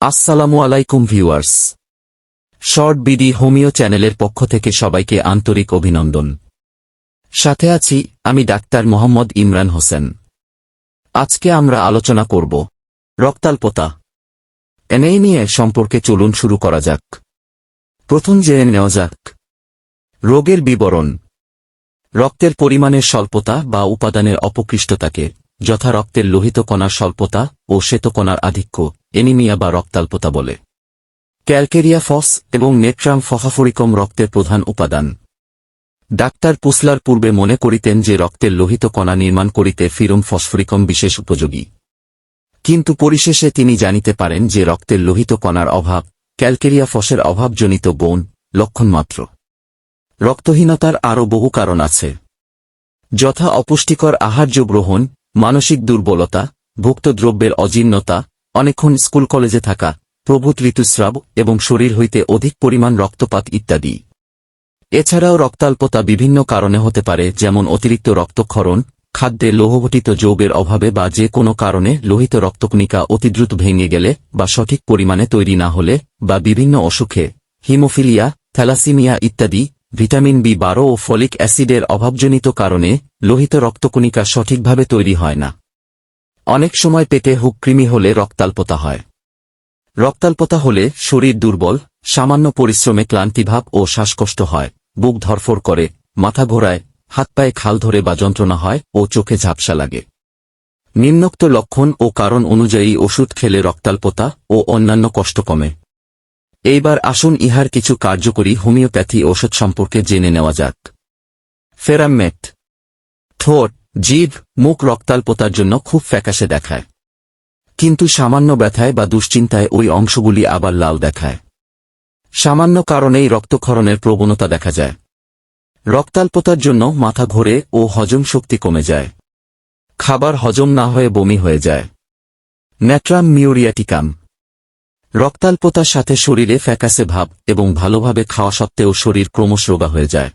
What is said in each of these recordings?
আসসালামু আলাইকুম viewers. Short BD homeo চ্যানেলের পক্ষ থেকে সবাইকে আন্তরিক অভিনন্দন। সাথে আছি আমি ডাক্তার মোহাম্মদ ইমরান হোসেন। আজকে আমরা আলোচনা করব রক্তাল্পতা। এনেই নিয়ে সম্পর্কে চলুন শুরু করা যাক। প্রথম জেনে নেওয়া যাক। রোগের বিবরণ। রক্তের পরিমাণের স্বল্পতা বা উপাদানের অপকৃষ্টতাকে যথা রক্তের লোহিত কণার স্বল্পতা ও শ্বেতকণার আধিক্য। এনিমিয়া বা রক্তাল্পতা বলে। ক্যালকেরিয়া ফস এবং নেট্রাম ফহাফরিকম রক্তের প্রধান উপাদান। ডাক্তার পুসলার পূর্বে মনে করিতেন যে রক্তের লোহিত কণা নির্মাণ করিতে ফিরম ফসফরিকম বিশেষ উপযোগী। কিন্তু পরিশেষে তিনি জানিতে পারেন যে রক্তের লোহিত কণার অভাব, ক্যালকেরিয়া ফসের অভাবজনিত বোন লক্ষণমাত্র রক্তহীনতার আরও বহু কারণ আছে। যথা অপুষ্টিকর আহার্য গ্রহণ, মানসিক দুর্বলতা, ভুক্ত দ্রব্যের অজীর্ণতা অনেকক্ষণ স্কুল কলেজে থাকা, প্রভূত ঋতুস্রাব এবং শরীর হইতে অধিক পরিমাণ রক্তপাত ইত্যাদি। এছাড়াও রক্তাল্পতা বিভিন্ন কারণে হতে পারে, যেমন অতিরিক্ত রক্তক্ষরণ, খাদ্যে লৌহঘটিত যৌবের অভাবে বা যে কোনো কারণে লোহিত রক্তকণিকা অতিদ্রুত ভেঙে গেলে বা সঠিক পরিমাণে তৈরি না হলে বা বিভিন্ন অসুখে, হিমোফিলিয়া, থ্যালাসিমিয়া ইত্যাদি, ভিটামিন বি বারো ও ফলিক অ্যাসিডের অভাবজনিত কারণে লোহিত রক্তকণিকা সঠিকভাবে তৈরি হয় না। অনেক সময় পেটে হুককৃমি হলে রক্তাল্পতা হয়। রক্তাল্পতা হলে শরীর দুর্বল, সামান্য পরিশ্রমে ক্লান্তিভাব ও শ্বাসকষ্ট হয়, বুক ধরফর করে, মাথা ঘোরায়, হাত পায়ে খাল ধরে বা যন্ত্রণা হয় ও চোখে ঝাপসা লাগে। নিম্নোক্ত লক্ষণ ও কারণ অনুযায়ী ওষুধ খেলে রক্তাল্পতা ও অন্যান্য কষ্ট কমে। এইবার আসুন ইহার কিছু কার্যকরী হোমিওপ্যাথি ওষুধ সম্পর্কে জেনে নেওয়া যাক। ফেরামমেট। ঠোঁট। জিভ, মুখ রক্তাল্পতার জন্য খুব ফ্যাকাশে দেখায়। কিন্তু সামান্য ব্যথায় বা দুশ্চিন্তায় ওই অংশগুলি আবার লাল দেখায়। সামান্য কারণেই রক্তক্ষরণের প্রবণতা দেখা যায়। রক্তাল্পতার জন্য মাথা ঘোরে ও হজম শক্তি কমে যায়। খাবার হজম না হয়ে বমি হয়ে যায়। ন্যাট্রাম মিউরিয়াটিকাম। রক্তাল্পতার সাথে শরীরে ফ্যাকাসে ভাব এবং ভালোভাবে খাওয়া সত্ত্বেও শরীর ক্রমশ রোগা হয়ে যায়।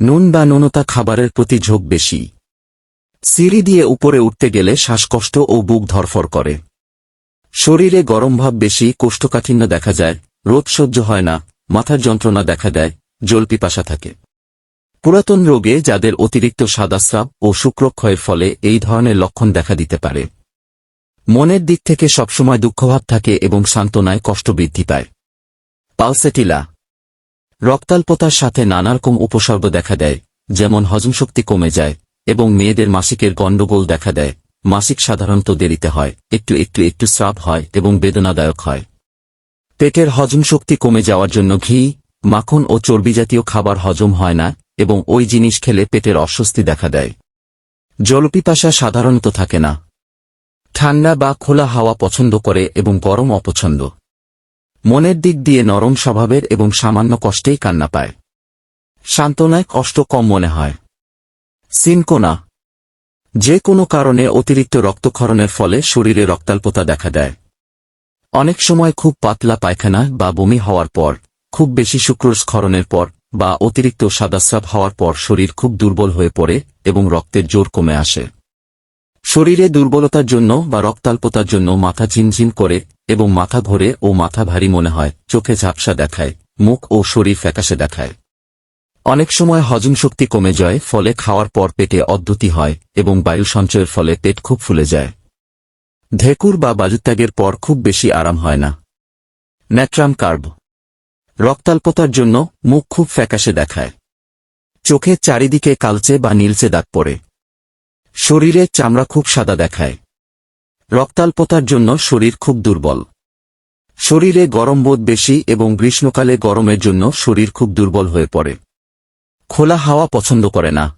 নুন বা নুনতা খাবারের প্রতি ঝোঁক বেশি। সিঁড়ি দিয়ে উপরে উঠতে গেলে শ্বাসকষ্ট ও বুক ধরফর করে। শরীরে গরম ভাব বেশি, কোষ্ঠকাঠিন্য দেখা যায়, রোদ সহ্য হয় না, মাথার যন্ত্রণা দেখা দেয় জলপিপাসা থাকে। পুরাতন রোগে যাদের অতিরিক্ত সাদাস্রাব ও শুক্রক্ষয়ের ফলে এই ধরনের লক্ষণ দেখা দিতে পারে। মনের দিক থেকে সবসময় দুঃখভাব থাকে এবং সান্ত্বনায় কষ্ট বৃদ্ধি পায়। পালসেটিলা। রক্তাল্পতার সাথে নানারকম উপসর্গ দেখা দেয়, যেমন হজমশক্তি কমে যায় এবং মেয়েদের মাসিকের গণ্ডগোল দেখা দেয়। মাসিক সাধারণত দেরিতে হয়, একটু একটু একটু স্রাব হয় এবং বেদনাদায়ক হয়। পেটের হজম শক্তি কমে যাওয়ার জন্য ঘি, মাখন ও চর্বিজাতীয় খাবার হজম হয় না এবং ওই জিনিস খেলে পেটের অস্বস্তি দেখা দেয়। জলপিপাসা সাধারণত থাকে না। ঠান্ডা বা খোলা হাওয়া পছন্দ করে এবং গরম অপছন্দ। মনের দিক দিয়ে নরম স্বভাবের এবং সামান্য কষ্টেই কান্না পায়। সান্ত্বনায় কষ্ট কম মনে হয়। সিনকোনা যে কোনো কারণে অতিরিক্ত রক্তক্ষরণের ফলে শরীরে রক্তাল্পতা দেখা দেয়। অনেক সময় খুব পাতলা পায়খানা বা বমি হওয়ার পর, খুব বেশি শুক্রস্খরণের পর বা অতিরিক্ত সাদাস্রাব হওয়ার পর শরীর খুব দুর্বল হয়ে পড়ে এবং রক্তের জোর কমে আসে। শরীরে দুর্বলতার জন্য বা রক্তাল্পতার জন্য মাথা ঝিনঝিন করে এবং মাথা ঘোরে ও মাথা ভারী মনে হয়, চোখে ঝাপসা দেখায়, মুখ ও শরীর ফ্যাকাশে দেখায়। অনেক সময় হজম শক্তি কমে যায়, ফলে খাওয়ার পর পেটে অদ্যুতি হয় এবং বায়ু সঞ্চয়ের ফলে পেট খুব ফুলে যায়। ধেকুর বা বাজুত্যাগের পর খুব বেশি আরাম হয় না। Natrum carb. রক্তাল্পতার জন্য মুখ খুব ফ্যাকাশে দেখায়। চোখের চারিদিকে কালচে বা নীলচে দাগ পড়ে। শরীরের চামড়া খুব সাদা দেখায়। রক্তাল্পতার জন্য শরীর খুব দুর্বল। শরীরে গরম বোধ বেশি এবং গ্রীষ্মকালে গরমের জন্য শরীর খুব দুর্বল হয়ে পড়ে। খোলা হাওয়া পছন্দ করে না।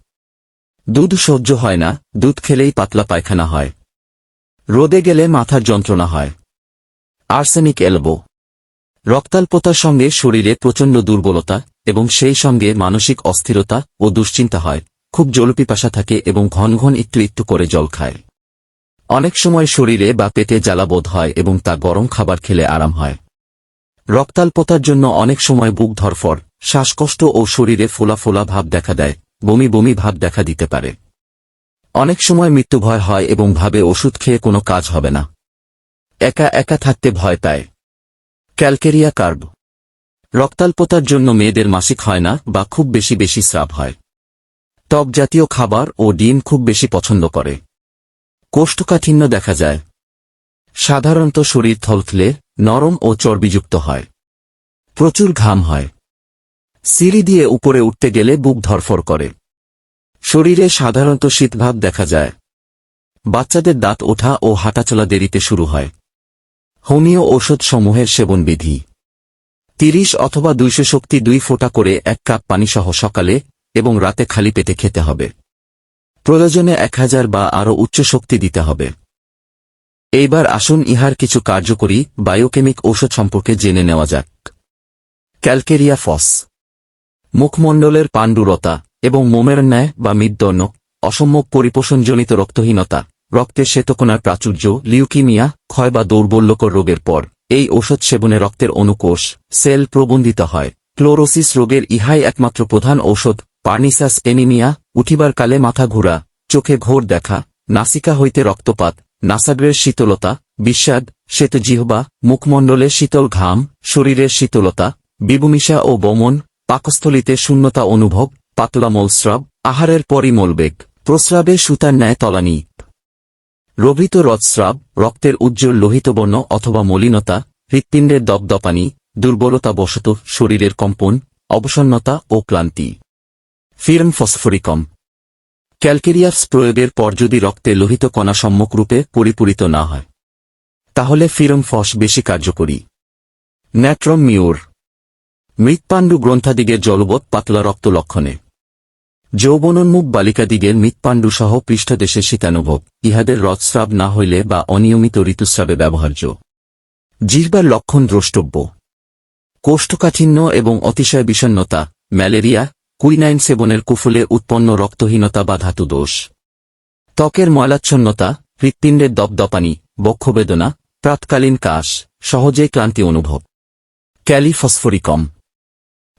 দুধ সহ্য হয় না, দুধ খেলেই পাতলা পায়খানা হয়। রোদে গেলে মাথার যন্ত্রণা হয়। Arsenic elbow. রক্তাল্পতার সঙ্গে শরীরে প্রচণ্ড দুর্বলতা এবং সেই সঙ্গে মানসিক অস্থিরতা ও দুশ্চিন্তা হয়। খুব জলপিপাসা থাকে এবং ঘন ঘন একটু একটু করে জল খায়। অনেক সময় শরীরে বা পেটে জ্বালাবোধ হয় এবং তা গরম খাবার খেলে আরাম হয়। রক্তাল্পতার জন্য অনেক সময় বুক ধরফর, শ্বাসকষ্ট ও শরীরে ফোলা ফোলা ভাব দেখা দেয়, বমি বমি ভাব দেখা দিতে পারে। অনেক সময় মৃত্যুভয় হয় এবং ভাবে ওষুধ খেয়ে কোনো কাজ হবে না। একা একা থাকতে ভয় পায়। Calcarea carb. রক্তাল্পতার জন্য মেয়েদের মাসিক হয় না বা খুব বেশি বেশি স্রাব হয়। টক জাতীয় খাবার ও ডিম খুব বেশি পছন্দ করে। কোষ্ঠকাঠিন্য দেখা যায়। সাধারণত শরীর থলথলে নরম ও চর্বিযুক্ত হয়। প্রচুর ঘাম হয়। সিঁড়ি দিয়ে উপরে উঠতে গেলে বুক ধরফর করে। শরীরে সাধারণত শীতভাব দেখা যায়। বাচ্চাদের দাঁত ওঠা ও হাঁটাচলা দেরিতে শুরু হয়। হোমিও ঔষধসমূহের সেবনবিধি। তিরিশ অথবা দুইশো শক্তি দুই ফোঁটা করে এক কাপ পানিসহ সকালে এবং রাতে খালি পেটে খেতে হবে। প্রয়োজনে এক হাজার বা আরও উচ্চ শক্তি দিতে হবে। এইবার আসুন ইহার কিছু কার্যকরী বায়োকেমিক ঔষধ সম্পর্কে জেনে নেওয়া যাক। ক্যালকেরিয়া ফস। মুখমণ্ডলের পাণ্ডুরতা এবং মোমের ন্যায় বা মিদ্যর্ণ অসম্যক পরিপোষণজনিত রক্তহীনতা রক্তের শ্বেতকণার প্রাচুর্য, লিউকিমিয়া, ক্ষয় বা দৌর্বল্যকর রোগের পর, এই ঔষধ সেবনে রক্তের অনুকোষ, সেল প্রবন্ধিত হয়। ক্লোরোসিস রোগের ইহাই একমাত্র প্রধান ঔষধ, পার্নিসাস এনিমিয়া, উঠিবার কালে মাথা ঘোরা, চোখে ঘোর দেখা, নাসিকা হইতে রক্তপাত নাসাগ্রের শীতলতা বিস্বাদ শ্বেত জিহবা মুখমণ্ডলে শীতল ঘাম, শরীরের শীতলতা বিবুমিশা ও বমন, পাকস্থলিতে শূন্যতা অনুভব পাতলা মলস্রাব আহারের পরই মলবেগ, প্রস্রাবে সুতার ন্যায় তলানি। রবিত রথস্রাব রক্তের উজ্জ্বল লোহিতবর্ণ অথবা মলিনতা, হৃৎপিণ্ডের দপদপানি, দুর্বলতা বশত শরীরের কম্পন, অবসন্নতা ও ক্লান্তি। ফিরম ফসফরিকম। ক্যালকেরিয়াস প্রয়োগের পর যদি রক্তে লোহিত কণা সম্যকরূপে পরিপূরিত না হয়, তাহলে ফিরম ফস বেশি কার্যকরী। Natrum Muir. মৃৎপাণ্ডু গ্রন্থাদিগের জলবৎ পাতলা রক্ত লক্ষণে। যৌবনোন্মুখ বালিকাদিগের মৃৎপাণ্ডু সহ পৃষ্ঠদেশে শীতানুভব, ইহাদের রথস্রাব না হইলে বা অনিয়মিত ঋতুস্রাবে ব্যবহার্য। জিহ্বার লক্ষণ দ্রষ্টব্য। কোষ্ঠকাঠিন্য এবং অতিশয় বিষণ্নতা ম্যালেরিয়া কুইনাইন সেবনের কুফলে উৎপন্ন রক্তহীনতা বা ধাতু দোষ। ত্বকের ময়লাচ্ছন্নতা, হৃৎপিণ্ডের দপদপানি, বক্ষবেদনা, প্রাতকালীন কাশ সহজেই ক্লান্তি অনুভব। ক্যালিফসফরিকম।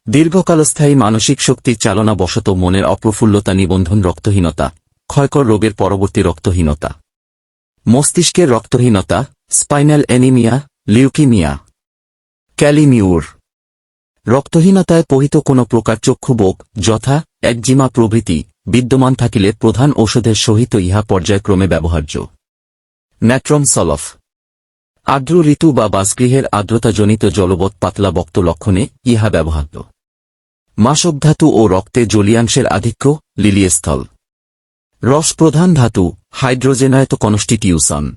দীর্ঘকালস্থায়ী মানসিক শক্তির চালনা বশত মনের অপ্রফুল্লতা নিবন্ধন রক্তহীনতা, ক্ষয়কর রোগের পরবর্তী রক্তহীনতা। মস্তিষ্কের রক্তহীনতা, স্পাইনাল অ্যানিমিয়া, লিউকিমিয়া। ক্যালিমিউর। রক্তহীনতায় পহিত কোনো প্রকার চক্ষুবোগ, যথা একজিমা প্রভৃতি, বিদ্যমান থাকিলে প্রধান ঔষধের সহিত ইহা পর্যায়ক্রমে ব্যবহার্য। Natrum sulph. আর্দ্র ঋতু বা বাসগৃহের আর্দ্রতাজনিত জলবৎ পাতলা বক্ত লক্ষণে ইহা ব্যবহার্য। মাসক ধাতু ও রক্তে জলীয়াংশের আধিক্য, লিলিয়েস্থল। রস প্রধান ধাতু হাইড্রোজেনায়ত কনস্টিটিউশন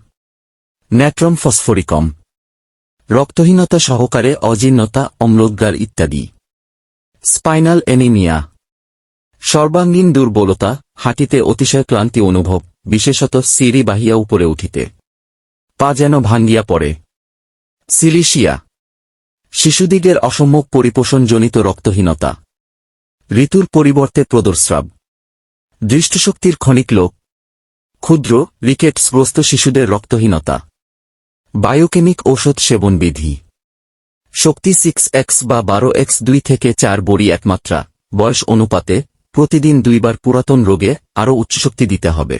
ন্যাট্রম ফসফরিকম। রক্তহীনতা সহকারে অজীর্ণতা, অম্লোদ্গার ইত্যাদি। স্পাইনাল এনিমিয়া সর্বাঙ্গীন দুর্বলতা, হাঁটিতে অতিশয় ক্লান্তি অনুভব, বিশেষত সিঁড়ি বাহিয়া উপরে উঠিতে। পা যেন ভাঙ্গিয়া পড়ে। সিলিশিয়া। শিশুদিগের অসম্যক পরিপোষণজনিত রক্তহীনতা। ঋতুর পরিবর্তে প্রদর্স্রাব। দৃষ্টশক্তির ক্ষণিক লোক ক্ষুদ্র রিকেটসগ্রস্ত শিশুদের রক্তহীনতা। বায়োকেমিক ওষুধ সেবন বিধি। শক্তি সিক্স এক্স বা বারো এক্স দুই থেকে চার বড়ি একমাত্রা। বয়স অনুপাতে প্রতিদিন দুইবার পুরাতন রোগে আরও উচ্চশক্তি দিতে হবে।